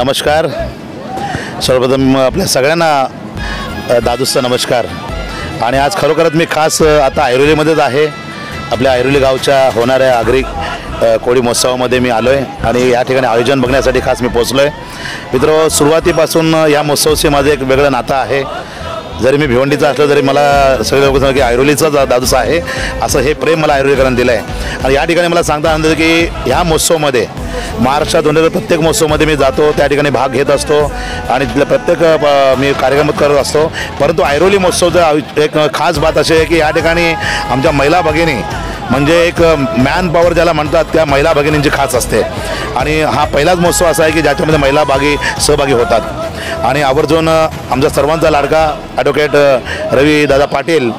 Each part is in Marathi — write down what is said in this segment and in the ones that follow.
नमस्कार. सर्वप्रथम आपल्या सगळ्यांना दादूसचा नमस्कार. आणि आज खरोखरच मी खास आता ऐरोलीमध्येच आहे. आपल्या ऐरोली गावच्या होणाऱ्या आगरी कोळी महोत्सवामध्ये मी आलो आहे आणि या ठिकाणी आयोजन बघण्यासाठी खास मी पोचलो आहे मित्र सुरुवातीपासून या महोत्सवशी माझं एक वेगळं नातं आहे. जरी मी भिवंडीचा असलो तरी मला सगळे लोक सांग की ऐरोलीचाच दादूसा आहे. असं हे प्रेम मला ऐरोलीकरण दिलं आहे आणि या ठिकाणी मला सांगता आनंद की ह्या महोत्सवमध्ये महाराष्ट्रात होणाऱ्या प्रत्येक महोत्सवमध्ये मी जातो त्या ठिकाणी भाग घेत असतो आणि तिथल्या प्रत्येक मी कार्यक्रम करत असतो. परंतु ऐरोली महोत्सवचा एक खास बात अशी आहे की या ठिकाणी आमच्या महिला भगिनी म्हणजे एक मॅन पॉवर ज्याला म्हणतात त्या महिला भगिनींची खास असते. आणि हा पहिलाच महोत्सव असा आहे की ज्याच्यामध्ये महिला भागी सहभागी होतात. आणि आवर्जून आमचा सर्वांचा लाडका ॲडव्होकेट रवी दादा पाटील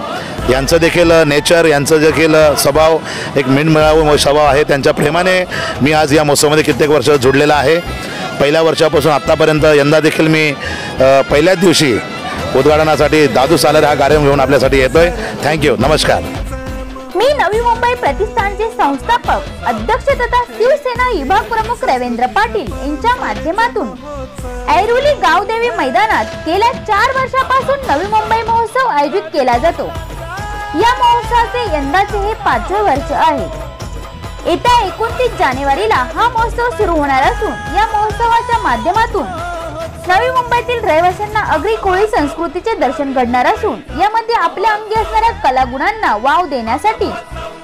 यांचं देखील नेचर यांचं देखील स्वभाव एक मिळावं स्वभाव आहे त्यांच्या प्रेमाने मी आज या महोत्सवामध्ये कित्येक वर्ष जुडलेला आहे. पहिल्या वर्षापासून आत्तापर्यंत यंदा देखील मी पहिल्याच दिवशी उद्घाटनासाठी दादू सालर हा कार्यक्रम घेऊन आपल्यासाठी येतो आहे थँक्यू नमस्कार. नवी मुंबई प्रतिष्ठानचे संस्थापक अध्यक्ष तथा शिवसेना विभाग प्रमुख रवींद्र पाटील यांच्या माध्यमातून ऐरोली गावदेवी मैदानात गेल्या चार वर्षापासून नवी मुंबई महोत्सव आयोजित केला जातो. या महोत्सवाचे यंदाचे हे पाचवे वर्ष आहे. येत्या एकोणतीस जानेवारीला हा महोत्सव सुरू होणार असून या महोत्सवाच्या माध्यमातून नवी मुंबईतील रहिवाशांना अग्री कोळी संस्कृतीचे दर्शन घडणार असून यामध्ये आपल्या अंगी असणाऱ्या कलागुणांना वाव देण्यासाठी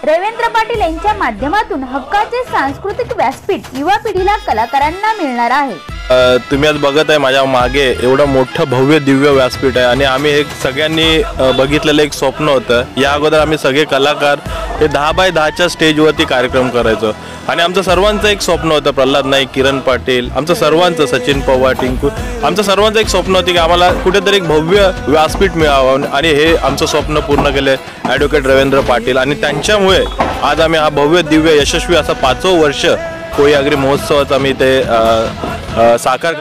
रवींद्र पाटील यांच्या माध्यमातून हक्काचे सांस्कृतिक व्यासपीठ युवा पिढीला कलाकारांना मिळणार आहे. तुम्ही आज बघत आहे माझ्या मागे एवढं मोठं भव्य दिव्य व्यासपीठ आहे. आणि आम्ही एक सगळ्यांनी बघितलेलं एक स्वप्न होतं. या अगोदर आम्ही सगळे कलाकार हे दहा बाय दहाच्या स्टेजवरती कार्यक्रम करायचो. आणि आमचं सर्वांचं एक स्वप्न होतं प्रल्हाद नाईक किरण पाटील आमचं सर्वांचं सचिन पवार टिंकू आमचं सर्वांचं एक स्वप्न होतं की आम्हाला कुठेतरी एक भव्य व्यासपीठ मिळावं. आणि हे आमचं स्वप्न पूर्ण केलं ॲडव्होकेट रवींद्र पाटील. आणि त्यांच्यामुळे आज आम्ही हा भव्य दिव्य यशस्वी असा पाचवं वर्ष कोळी आगरी महोत्सवाचा आम्ही ते साकार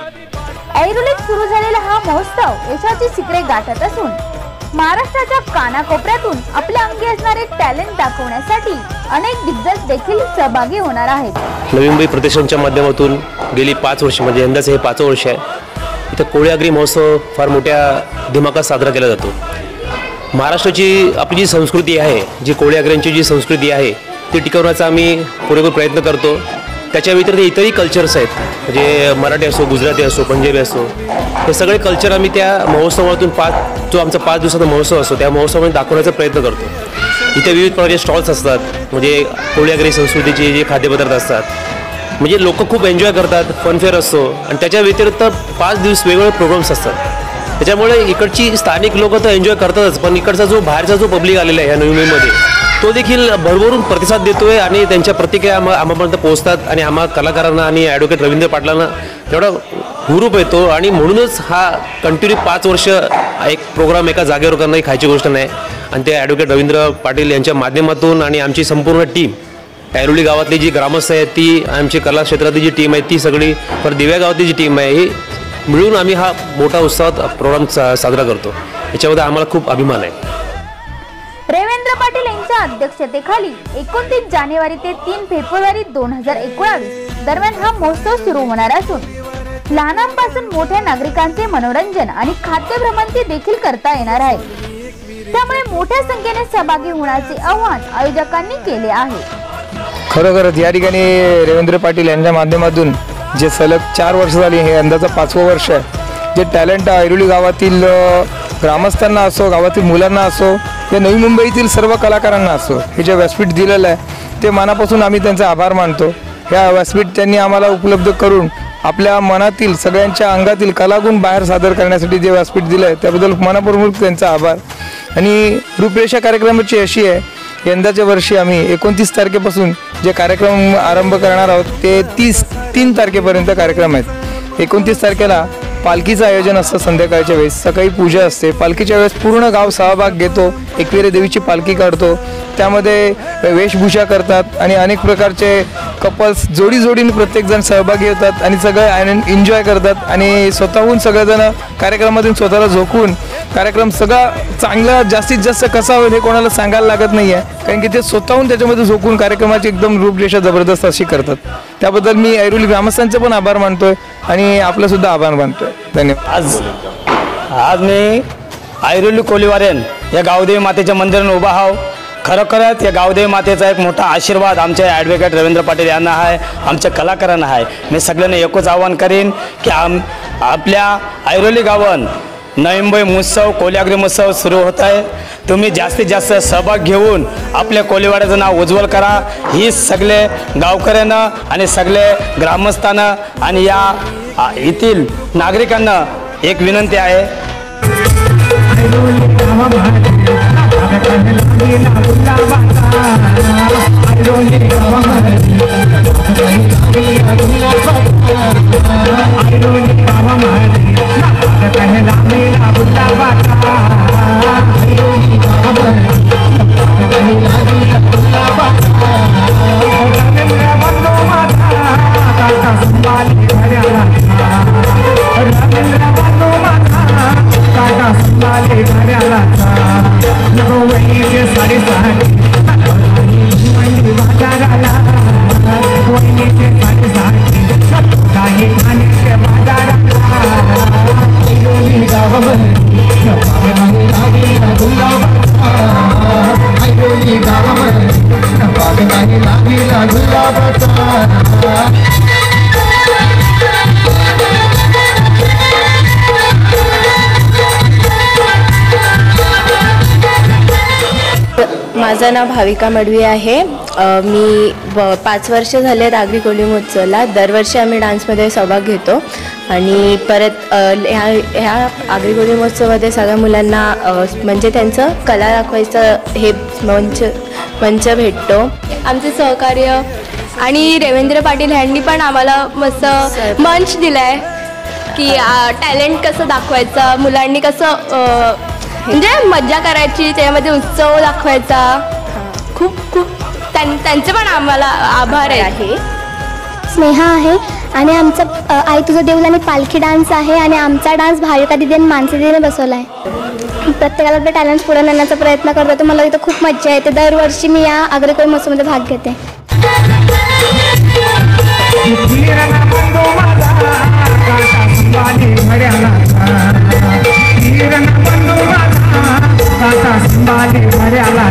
ऐरोलीत सुरू झालेला हा महोत्सव यशाची शिखरे गाठत असून महाराष्ट्राच्या कानाकोपऱ्यातून आपल्या अंगी असणारे टॅलेंट दाखवण्यासाठी अनेक दिग्गज देखील सहभागी होणार आहेत. नवी मुंबई प्रतिष्ठानच्या माध्यमातून गेली पाच वर्ष म्हणजे यंदाचं हे पाचवं वर्ष आहे. इथं कोळी महोत्सव फार मोठ्या दिमाखात साजरा केला जातो. महाराष्ट्राची आपली जी संस्कृती आहे जी कोळी आग्र्यांची जी संस्कृती आहे ती टिकवण्याचा आम्ही पुरेपूर प्रयत्न करतो. त्याच्या व्यतिरिक्त इतरही कल्चर्स आहेत. म्हणजे मराठी असो गुजराती असो पंजाबी असो हे सगळे कल्चर आम्ही त्या महोत्सवातून पाच जो आमचा पाच दिवसाचा महोत्सव असतो त्या महोत्सवामध्ये दाखवण्याचा प्रयत्न करतो. इथे विविध प्रकारचे स्टॉल्स असतात. म्हणजे कोळी संस्कृतीचे जे खाद्यपदार्थ असतात. म्हणजे लोक खूप एन्जॉय करतात फनफेअर असतो. आणि त्याच्या व्यतिरिक्त पाच दिवस वेगवेगळे प्रोग्राम्स असतात. त्याच्यामुळे इकडची स्थानिक लोक तर एन्जॉय करतातच. पण इकडचा जो बाहेरचा जो पब्लिक आलेला आहे ह्या नवी मुंबईमध्ये तो देखील भरभरून प्रतिसाद देतोय आणि त्यांच्या प्रतिक्रिया आम्हा आम्हापर्यंत पोहोचतात. आणि आम्हा कलाकारांना आणि ॲडव्होकेट रवींद्र पाटलांना तेवढा हुरूप येतो. आणि म्हणूनच हा कंटिन्यू पाच वर्ष एक प्रोग्राम एका जागेवर करणं ही खायची गोष्ट नाही. आणि ते ॲडव्होकेट रवींद्र पाटील यांच्या माध्यमातून आणि आमची संपूर्ण टीम ऐरोली गावातली जी ग्रामस्थ आहेत ती आमची कला क्षेत्रातली जी टीम आहे ती सगळी पर दिव्या गावातली जी टीम आहे ही मिळून आम्ही हा मोठा उत्सवात प्रोग्राम सा साजरा करतो. याच्यामध्ये आम्हाला खूप अभिमान आहे. यांच्या अध्यक्षतेखाली एकोणतीस जानेवारी ते तीन फेब्रुवारी दोन हजार एकोणावीस दरम्यान हा महोत्सव सुरू होणार असून लहानांपासून मोठ्या नागरिकांचे मनोरंजन आणि खाद्य भ्रमंती देखील करता येणार आहे. त्यामुळे मोठ्या संख्येने सहभागी होण्याचे आवाहन आयोजकांनी केले आहे. खरोखरच या ठिकाणी रवींद्र पाटील यांच्या माध्यमातून जे सलग चार वर्ष झाली हे यंदाचं पाचवं वर्ष आहे. जे टॅलेंट ऐरोली गावातील ग्रामस्थांना असो गावातील मुलांना असो या नवी मुंबईतील सर्व कलाकारांना असो हे जे व्यासपीठ दिलेलं आहे ते मनापासून आम्ही त्यांचा आभार मानतो. ह्या व्यासपीठ त्यांनी आम्हाला उपलब्ध करून आपल्या मनातील सगळ्यांच्या अंगातील कलागुण बाहेर सादर करण्यासाठी जे व्यासपीठ दिलं आहे त्याबद्दल मनापूर्वक त्यांचा आभार. आणि रूपरेषा कार्यक्रमाची अशी आहे यंदाच्या वर्षी आम्ही एकोणतीस तारखेपासून जे कार्यक्रम आरंभ करणार आहोत ते तीस तीन तारखेपर्यंत कार्यक्रम आहेत. एकोणतीस तारखेला पालखीचं आयोजन असतं संध्याकाळच्या वेळेस. सकाळी पूजा असते. पालखीच्या वेळेस पूर्ण गाव सहभाग घेतो. एकविरे देवीची पालखी काढतो. त्यामध्ये वेशभूषा करतात आणि अनेक प्रकारचे कपल्स जोडी जोडीने प्रत्येकजण सहभागी होतात आणि सगळे एन्जॉय करतात. आणि स्वतःहून सगळेजण कार्यक्रमातून स्वतःला झोकून कार्यक्रम सगळा चांगला जास्तीत जास्त कसा होईल हे कोणाला सांगायला लागत नाही आहे कारण की ते स्वतःहून त्याच्यामध्ये झोकून कार्यक्रमाची एकदम रूपरेषा जबरदस्त अशी करतात. त्याबद्दल मी ऐरोली ग्रामस्थांचे पण आभार मानतोय आणि आपलं सुद्धा आभार मानतोय. धन्यवाद. आज आज मी ऐरोली कोलिवारेन या गावदेवी मातेच्या मंदिरात उभा आहो. खरोखरच या गावदेवी मातेचा एक मोठा आशीर्वाद आमच्या ॲडव्होकेट रवींद्र पाटील यांना आहे आमच्या कलाकारांना आहे. मी सगळ्यांना एकच आवाहन करीन की आम आपल्या ऐरोली गावन नवी महोत्सव कोल्याग्री महोत्सव सुरू होत आहे. तुम्ही जास्तीत जास्त सहभाग घेऊन आपल्या कोलीवाड्याचं नाव उज्ज्वल करा. ही सगळे गावकऱ्यांना आणि सगळे ग्रामस्थांना आणि या येथील नागरिकांना एक विनंती आहे. माझं नाव भाविका मडवी आहे. मी ब पाच वर्ष झाले आगरी कोली महोत्सवला. दरवर्षी आम्ही डान्समध्ये सहभाग घेतो. आणि परत ह्या ह्या आगरी कोली सगळ्या मुलांना म्हणजे त्यांचं कला दाखवायचं हे मंच मंच भेटतो. आमचे सहकार्य आणि रवींद्र पाटील ह्यांनी पण आम्हाला मस्त मंच दिलाय की टॅलेंट कसं दाखवायचं मुलांनी कसं म्हणजे मज्जा करायची त्यामध्ये उत्सव दाखवायचा. खूप खूप. त्यां त्यांचे पण आम्हाला आभार आहे. स्नेहा आहे आणि आमचा आई तुझं देऊल आणि पालखी डान्स आहे आणि आमचा डान्स भाविका दिदी आणि मानसी दिदीने बसवला आहे प्रत्येकाला आपले टॅलेंट्स पुढे नेण्याचा प्रयत्न करतो तर मला इथं खूप मज्जा येते. दरवर्षी मी या अग्रकोळी महोत्सवमध्ये भाग घेते.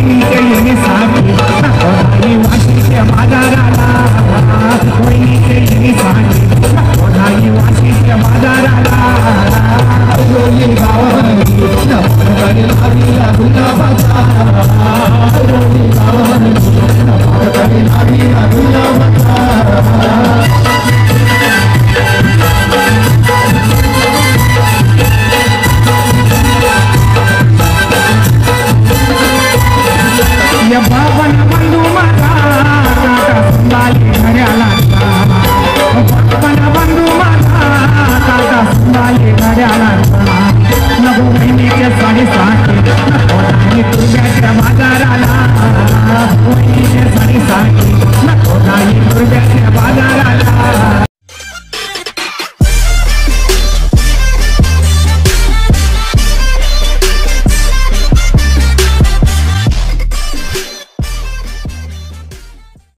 Thank you. agarala hoye sari sari na kodai durga